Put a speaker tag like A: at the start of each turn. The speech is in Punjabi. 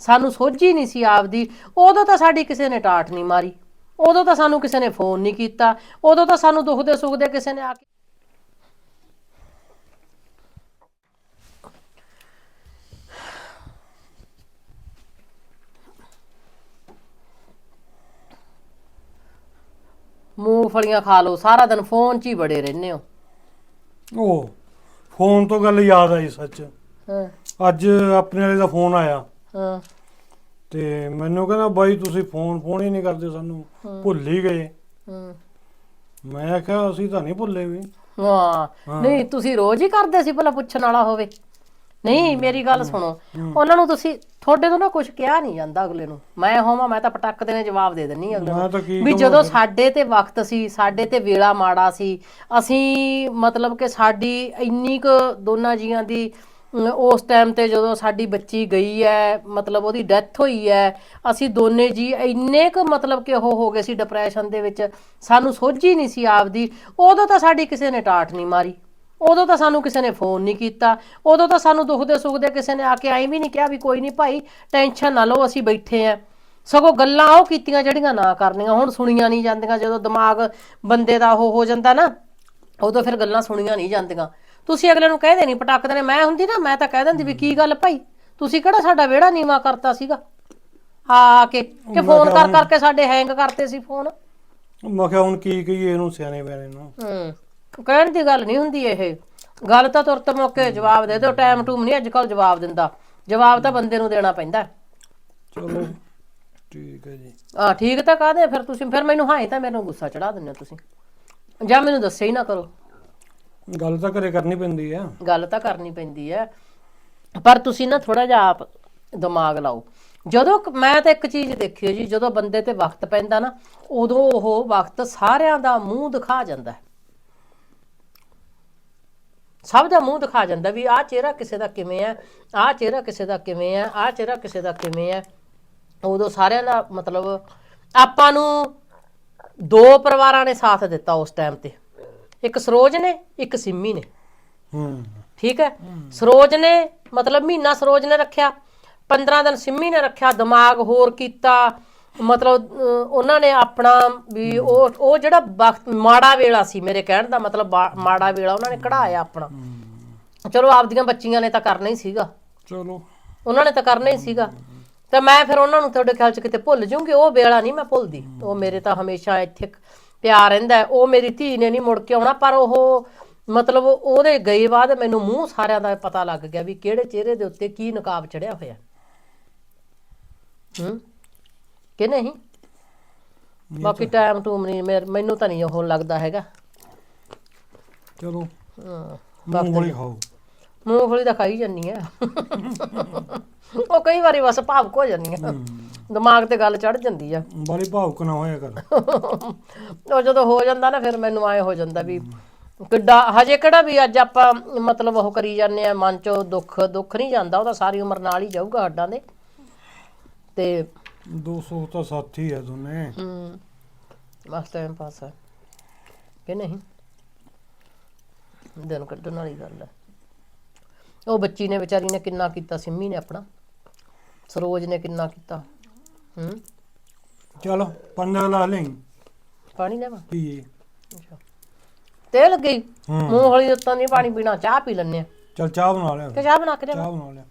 A: ਸਾਨੂੰ ਸੋਝੀ ਨਹੀਂ ਸੀ ਆਪਦੀ। ਉਦੋਂ ਤਾਂ ਸਾਡੀ ਕਿਸੇ ਨੇ ਟਾਟ ਨਹੀਂ ਮਾਰੀ। ਉਦੋਂ ਤਾਂ ਸਾਨੂੰ ਕਿਸੇ ਨੇ ਫੋਨ ਨਹੀਂ ਕੀਤਾ। ਉਦੋਂ ਤਾਂ ਸਾਨੂੰ ਦੁੱਖ ਦੇ ਸੁੱਖ ਦੇ ਕਿਸੇ ਨੇ ਆ ਕੇ ਮੂੰਗਫਲੀਆਂ ਖਾ ਲਓ ਸਾਰਾ ਦਿਨ ਫੋਨ 'ਚ ਹੀ ਬੜੇ ਰਹਿੰਦੇ ਹੋ।
B: ਉਹ ਫੋਨ ਤੋਂ ਗੱਲ ਯਾਦ ਆਈ ਸੱਚ।
A: ਹਾਂ।
B: ਅੱਜ ਆਪਣੇ ਵਾਲੇ ਦਾ ਫੋਨ ਆਇਆ।
A: ਹਾਂ।
B: ਤੇ ਮੈਨੂੰ ਕਹਿੰਦਾ ਬਾਈ ਤੁਸੀਂ ਫੋਨ ਫੋਨ ਹੀ ਨਹੀਂ ਕਰਦੇ ਸਾਨੂੰ ਭੁੱਲ ਹੀ ਗਏ।
A: ਹਾਂ।
B: ਮੈਂ ਕਿਹਾ ਅਸੀਂ ਤਾਂ ਨਹੀਂ ਭੁੱਲੇ ਵੀ।
A: ਹਾਂ। ਨਹੀਂ ਤੁਸੀਂ ਰੋਜ਼ ਹੀ ਕਰਦੇ ਸੀ ਭਲਾ ਪੁੱਛਣ ਵਾਲਾ ਹੋਵੇ। ਨਹੀਂ ਮੇਰੀ ਗੱਲ ਸੁਣੋ। ਉਹਨਾਂ ਨੂੰ ਤੁਸੀਂ ਤੁਹਾਡੇ ਤੋਂ ਨਾ ਕੁਝ ਕਿਹਾ ਨਹੀਂ ਜਾਂਦਾ ਅਗਲੇ ਨੂੰ। ਮੈਂ ਹੋਵਾਂ ਮੈਂ ਤਾਂ ਪਟਕ ਦੇ ਨੇ ਜਵਾਬ ਦੇ ਦਿੰਨੀ ਅਗਲੇ ਨੂੰ। ਵੀ ਜਦੋਂ ਸਾਡੇ ਤੇ ਵਕਤ ਸੀ ਸਾਡੇ ਤੇ ਵੇਲਾ ਮਾੜਾ ਸੀ ਅਸੀਂ ਮਤਲਬ ਕਿ ਸਾਡੀ ਇੰਨੀ ਕੁ ਦੋਨਾਂ ਜੀਆਂ ਦੀ ਉਸ ਟਾਈਮ ਤੇ ਜਦੋਂ ਸਾਡੀ ਬੱਚੀ ਗਈ ਹੈ, ਮਤਲਬ ਉਹਦੀ ਡੈਥ ਹੋਈ ਹੈ, ਅਸੀਂ ਦੋਨੇ ਜੀ ਇੰਨੇ ਕੁ ਮਤਲਬ ਕਿ ਉਹ ਹੋ ਗਏ ਸੀ ਡਿਪਰੈਸ਼ਨ ਦੇ ਵਿੱਚ, ਸਾਨੂੰ ਸੋਝੀ ਨਹੀਂ ਸੀ ਆਪਦੀ, ਉਦੋਂ ਤਾਂ ਸਾਡੀ ਕਿਸੇ ਨੇ ਟਾਟ ਨਹੀਂ ਮਾਰੀ, ਉਦੋਂ ਤਾਂ ਸਾਨੂੰ ਕਿਸੇ ਨੇ ਫੋਨ ਨਹੀਂ ਕੀਤਾ, ਉਦੋਂ ਤਾਂ ਸਾਨੂੰ ਦੁੱਖ ਦੇ ਸੁੱਖ ਦੇ ਕਿਸੇ ਨੇ ਆ ਕੇ ਐਂ ਵੀ ਨਹੀਂ ਕਿਹਾ ਵੀ ਕੋਈ ਨਹੀਂ ਭਾਈ ਟੈਨਸ਼ਨ ਨਾ ਲਓ ਅਸੀਂ ਬੈਠੇ ਆਂ ਸਗੋਂ ਗੱਲਾਂ ਉਹ ਕੀਤੀਆਂ ਜਿਹੜੀਆਂ ਨਾ ਕਰਨੀਆਂ, ਹੁਣ ਸੁਣੀਆਂ ਨਹੀਂ ਜਾਂਦੀਆਂ, ਜਦੋਂ ਦਿਮਾਗ ਬੰਦੇ ਦਾ ਉਹ ਹੋ ਜਾਂਦਾ ਨਾ, ਉਦੋਂ ਫਿਰ ਗੱਲਾਂ ਸੁਣੀਆਂ ਨਹੀਂ ਜਾਂਦੀਆਂ। ਤੁਸੀਂ ਅਗਲੇ ਨੂੰ ਕਹਦੇ ਨਹੀਂ ਪਟਾਕਦੇ ਨੇ ਮੈਂ ਹੁੰਦੀ ਨਾ ਮੈਂ ਤਾਂ ਕਹਿ ਦਿੰਦੀ ਵੀ ਕੀ ਗੱਲ ਭਾਈ? ਤੁਸੀਂ ਕਿਹੜਾ ਸਾਡਾ ਵਿਹੜਾ ਨੀਵਾ ਕਰਤਾ ਸੀਗਾ? ਆ ਕੇ ਕਿ ਫੋਨ ਕਰ ਕਰਕੇ ਸਾਡੇ ਹੈਂਗ ਕਰਤੇ ਸੀ ਫੋਨ।
B: ਮੈਂ ਕਿਹਾ ਹੁਣ ਕੀ ਕਹੀਏ ਇਹਨੂੰ ਸਿਆਣੇ ਬਿਆਣੇ ਨੂੰ।
A: ਹੂੰ ਕਹਿਣ ਦੀ ਗੱਲ ਨਹੀਂ ਹੁੰਦੀ ਇਹ। ਗੱਲ ਤਾਂ ਤੁਰਤ ਮੌਕੇ ਜਵਾਬ ਦੇ ਦਿਓ ਟਾਈਮ ਟੂਮ ਨਹੀਂ ਅੱਜ ਕੱਲ ਜਵਾਬ ਦਿੰਦਾ। ਜਵਾਬ ਤਾਂ ਬੰਦੇ ਨੂੰ ਦੇਣਾ ਪੈਂਦਾ।
B: ਚਲੋ ਠੀਕ ਹੈ ਜੀ।
A: ਆ ਠੀਕ ਤਾਂ ਕਾਹਦੇ ਫਿਰ ਤੁਸੀਂ? ਫਿਰ ਮੈਨੂੰ ਹਾਏ ਤਾਂ ਮੈਨੂੰ ਗੁੱਸਾ ਚੜਾ ਦਿੰਦੇ ਹੋ ਤੁਸੀਂ। ਜਾਂ ਮੈਨੂੰ ਦੱਸਿਆ ਹੀ ਨਾ ਕਰੋ।
B: ਗੱਲ ਤਾਂ ਘਰੇ ਕਰਨੀ ਪੈਂਦੀ ਆ।
A: ਗੱਲ ਤਾਂ ਕਰਨੀ ਪੈਂਦੀ ਹੈ ਪਰ ਤੁਸੀਂ ਨਾ ਥੋੜਾ ਜਿਹਾ ਆਪ ਦਿਮਾਗ ਲਾਓ। ਜਦੋਂ ਕ- ਮੈਂ ਤਾਂ ਇੱਕ ਚੀਜ਼ ਦੇਖੀ ਹੈ ਜੀ, ਜਦੋਂ ਬੰਦੇ ਤੇ ਵਕਤ ਪੈਂਦਾ ਨਾ, ਉਦੋਂ ਉਹ ਵਕਤ ਸਾਰਿਆਂ ਦਾ ਮੂੰਹ ਦਿਖਾ ਜਾਂਦਾ। ਹੈ ਸਭ ਦਾ ਮੂੰਹ ਦਿਖਾ ਜਾਂਦਾ ਵੀ ਆਹ ਚਿਹਰਾ ਕਿਸੇ ਦਾ ਕਿਵੇਂ ਹੈ ਆਹ ਚਿਹਰਾ ਕਿਸੇ ਦਾ ਕਿਵੇਂ ਹੈ ਆਹ ਚਿਹਰਾ ਕਿਸੇ ਦਾ ਕਿਵੇਂ ਹੈ ਉਦੋਂ ਸਾਰਿਆਂ ਦਾ ਮਤਲਬ ਆਪਾਂ ਨੂੰ ਦੋ ਪਰਿਵਾਰਾਂ ਨੇ ਸਾਥ ਦਿੱਤਾ ਉਸ ਟਾਈਮ ਤੇ। ਇੱਕ ਸਰੋਜ ਨੇ ਇੱਕ ਸਿੰਮੀ ਨੇ।
B: ਹੂੰ।
A: ਠੀਕ ਹੈ? ਸਰੋਜ ਨੇ ਮਤਲਬ ਮਹੀਨਾ ਸਰੋਜ ਨੇ ਰੱਖਿਆ 15 ਦਿਨ ਸਿੰਮੀ ਨੇ ਰੱਖਿਆ ਦਿਮਾਗ ਹੋਰ ਕੀਤਾ ਮਤਲਬ ਉਹਨਾਂ ਨੇ ਆਪਣਾ ਵੀ ਉਹ ਉਹ ਜਿਹੜਾ ਵਕਤ ਮਾੜਾ ਵੇਲਾ ਸੀ ਮੇਰੇ ਕਹਿਣ ਦਾ ਮਤਲਬ ਮਾੜਾ ਵੇਲਾ ਉਹਨਾਂ ਨੇ ਕਢਾਇਆ ਆਪਣਾ। ਚਲੋ ਆਪਦੀਆਂ ਬੱਚੀਆਂ ਨੇ ਤਾਂ ਕਰਨਾ ਹੀ ਸੀਗਾ।
B: ਚਲੋ।
A: ਉਹਨਾਂ ਨੇ ਤਾਂ ਕਰਨਾ ਹੀ ਸੀਗਾ। ਤੇ ਮੈਂ ਫਿਰ ਉਹਨਾਂ ਨੂੰ ਤੁਹਾਡੇ ਖਿਆਲ ਚ ਕਿਤੇ ਭੁੱਲ ਜਾਊਂਗੀ? ਉਹ ਵੇਲਾ ਨਹੀਂ ਮੈਂ ਭੁੱਲਦੀ। ਉਹ ਮੇਰੇ ਤਾਂ ਹਮੇਸ਼ਾ ਇੱਥੇ ਪਿਆਰ ਰਹਿੰਦਾ। ਉਹ ਮੇਰੀ ਧੀ ਨੇ ਨਹੀਂ ਮੁੜ ਕੇ ਆਉਣਾ ਪਰ ਉਹ ਮਤਲਬ ਉਹਦੇ ਗਏ ਬਾਅਦ ਮੈਨੂੰ ਮੂੰਹ ਸਾਰਿਆਂ ਦਾ ਪਤਾ ਲੱਗ ਗਿਆ ਵੀ ਕਿਹੜੇ ਚਿਹਰੇ ਦੇ ਉੱਤੇ ਕੀ ਨਕਾਬ ਚੜਿਆ ਹੋਇਆ। ਹੂੰ? ਕਿ ਨਹੀਂ? ਬਾਕੀ ਟਾਈਮ ਟੂਮ ਨਹੀਂ ਮੈਨੂੰ ਤਾਂ ਨਹੀਂ ਉਹ ਲੱਗਦਾ ਹੈਗਾ।
B: ਚਲੋ।
A: ਹਾਂ
B: ਮੂੰਗਫਲੀ ਖਾਓ।
A: ਮੂੰਗਫਲੀ ਤਾਂ ਖਾਈ ਜੰਨੀ ਆ। ਉਹ ਕਈ ਵਾਰੀ ਬਸ ਭਾਵੁਕ ਹੋ ਜਾਂਦੀ ਆ। ਦਿਮਾਗ ਤੇ ਗੱਲ ਚੜ ਜਾਂਦੀ ਆ।
B: ਬਾਲੀ ਭਾਵੁਕ ਨਾ ਹੋਇਆ ਕਰ।
A: ਉਹ ਜਦੋਂ ਹੋ ਜਾਂਦਾ ਨਾ ਫਿਰ ਮੈਨੂੰ ਐ ਹੋ ਜਾਂਦਾ ਵੀ ਕਿੱਡਾ ਹਜੇ ਕਿਹੜਾ ਵੀ ਅੱਜ ਆਪਾਂ ਮਤਲਬ ਉਹ ਕਰੀ ਜਾਂਦੇ ਆ ਮਨ ਚੋਂ ਦੁੱਖ ਦੁੱਖ ਨਹੀਂ ਜਾਂਦਾ ਉਹ ਤਾਂ ਸਾਰੀ ਉਮਰ ਨਾਲ ਹੀ ਜਾਊਗਾ ਹੱਡਾਂ ਦੇ। ਤੇ
B: 200 ਤਾਂ ਸਾਥੀ ਹੈ ਦੋਨੇ।
A: ਹਮ, ਬਸ ਟਾਈਮ ਪਾਸ ਹੈ ਕਿ ਨਹੀਂ? ਦਿਨ ਕੱਢਣ ਵਾਲੀ ਗੱਲ ਹੈ ਉਹ ਬੱਚੀ ਨੇ ਵਿਚਾਰੀ ਨੇ ਕਿੰਨਾ ਕੀਤਾ ਸਿੰਮੀ ਨੇ ਆਪਣਾ। ਸਰੋਜ ਨੇ ਕਿੰਨਾ ਕੀਤਾ। ਹੂੰ।
B: ਚਲ ਪੰਨਾ ਲਾ ਲੈ
A: ਪਾਣੀ ਲੈਵਾ
B: ਪੀਏ
A: ਤੇਲ ਗਈ
B: ਹੂੰ।
A: ਮੂੰਗਫਲੀ ਦੇ ਉੱਤੋਂ ਨਹੀਂ ਪਾਣੀ ਪੀਣਾ ਚਾਹ ਪੀ ਲੈਣੇ ਆ।
B: ਚਲ ਚਾਹ ਬਣਾ ਲਿਆ।
A: ਕਿ ਚਾਹ ਬਣਾ ਕੇ ਲਿਆਵਾਂ?
B: ਚਾਹ ਬਣਾ ਲਿਆ।